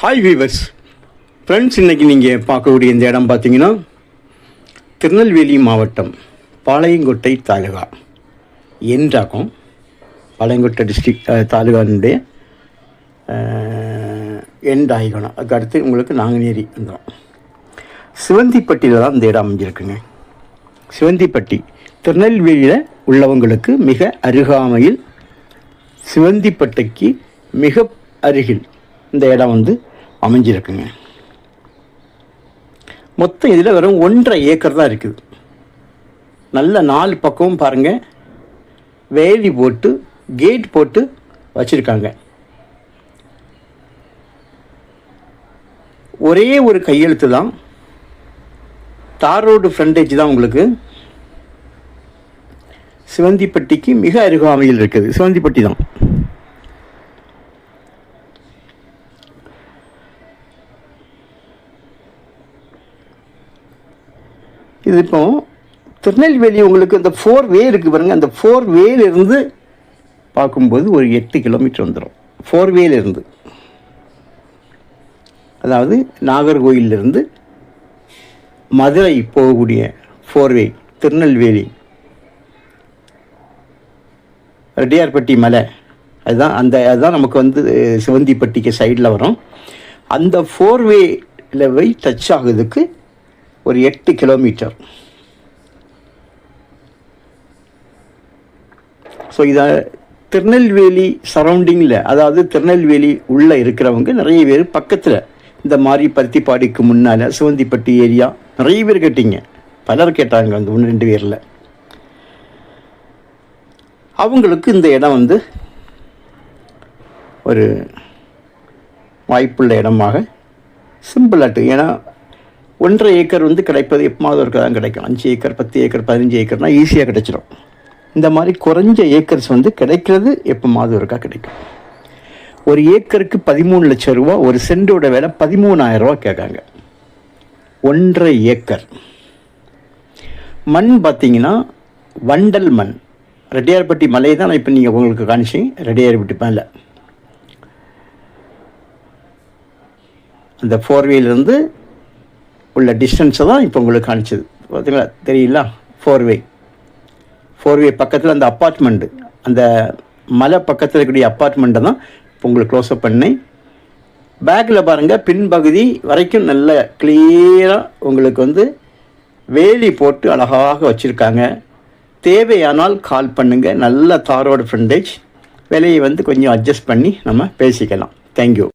Hi viewers friends இன்றைக்கி நீங்கள் பார்க்கக்கூடிய இந்த இடம் பார்த்தீங்கன்னா திருநெல்வேலி மாவட்டம் பாளையங்கோட்டை தாலுகா. என்றாக்கும் பாளையங்கோட்டை டிஸ்ட்ரிக் தாலுகானுடைய எண்ட் ஆகிக்கணும் அதுக்கு அடுத்து உங்களுக்கு நாங்குநேரி வந்துடும் சிவந்திப்பட்டியில் தான் இந்த இடம் அமைஞ்சிருக்குங்க. சிவந்திப்பட்டி திருநெல்வேலியில் உள்ளவங்களுக்கு மிக அருகாமையில் சிவந்திப்பட்டிக்கு மிக அருகில் இந்த இடம் வந்து அமைஞ்சிருக்குங்க. மொத்தம் இதில் வெறும் ஒன்றரை ஏக்கர் தான் இருக்குது. நல்ல நாலு பக்கமும் பாருங்கள் வேலி போட்டு கேட் போட்டு வச்சுருக்காங்க. ஒரே ஒரு கையெழுத்து தான். தார் ரோடு ஃப்ரண்டேஜ் தான் உங்களுக்கு. சிவந்திப்பட்டிக்கு மிக அருகாமையில் இருக்குது. சிவந்திப்பட்டி தான். இது இப்போ திருநெல்வேலி உங்களுக்கு இந்த ஃபோர் வே இருக்குது பாருங்கள் அந்த ஃபோர் வேலிருந்து பார்க்கும்போது ஒரு எட்டு கிலோமீட்டர் வந்துடும் ஃபோர் வேலிருந்து அதாவது நாகர்கோயிலிருந்து மதுரை போகக்கூடிய ஃபோர்வே திருநெல்வேலி ரெட்டியார்பட்டி மலை. அதுதான் அந்த அதுதான் நமக்கு வந்து சிவந்திப்பட்டிக்கு சைடில் வரும். அந்த ஃபோர்வேல போய் டச் ஆகுதுக்கு ஒரு எட்டு கிலோமீட்டர். ஸோ இதை திருநெல்வேலி சரௌண்டிங்கில் அதாவது திருநெல்வேலி உள்ளே இருக்கிறவங்க நிறைய பேர் பக்கத்தில் இந்த மாதிரி பருத்திப்பாடிக்கு முன்னால் சிவந்திப்பட்டி ஏரியா நிறைய பேர் கேட்டீங்க. பலர் கேட்டாங்க அந்த ஒன்று ரெண்டு பேரில். அவங்களுக்கு இந்த இடம் வந்து ஒரு வாய்ப்புள்ள இடமாக சிம்பிளாட்டு ஏன்னா ஒன்றரை ஏக்கர் வந்து கிடைப்பது எப்போ ஒரு தான் கிடைக்கும். அஞ்சு ஏக்கர் பத்து ஏக்கர் பதினஞ்சு ஏக்கர்னால் ஈஸியாக கிடைச்சிடும் இந்த மாதிரி குறைஞ்ச ஏக்கர்ஸ் வந்து கிடைக்கிறது எப்பமாவது ஒருக்கா கிடைக்கும். ஒரு ஏக்கருக்கு பதிமூணு லட்சம் ரூபா ஒரு சென்டோட விலை பதிமூணாயிரம் ரூபா கேட்காங்க. ஒன்றரை ஏக்கர். மண் பார்த்தீங்கன்னா வண்டல் மண். ரெட்டியார்பட்டி மலை தான் நான் இப்போ நீங்கள் உங்களுக்கு காணிச்சிங்க ரெட்டியார்பட்டி மலை. அந்த ஃபோர்வேலேருந்து உள்ள டிஸ்டன்ஸை தான் இப்போ உங்களுக்கு காணிச்சது பார்த்தீங்களா? தெரியல ஃபோர்வே ஃபோர்வே பக்கத்தில் அந்த அப்பார்ட்மெண்ட்டு அந்த மலை பக்கத்தில் இருக்கக்கூடிய அப்பார்ட்மெண்ட்டை தான் இப்போ உங்களுக்கு க்ளோஸ்அப் பண்ணேன். பேக்கில் பாருங்கள் பின்பகுதி வரைக்கும் நல்ல கிளியராக உங்களுக்கு வந்து வேலி போட்டு அழகாக வச்சுருக்காங்க. தேவையானால் கால் பண்ணுங்கள் நல்ல தாரோட ஃப்ரண்டேஜ் விலையை வந்து கொஞ்சம் அட்ஜஸ்ட் பண்ணி நம்ம பேசிக்கலாம். தேங்க்யூ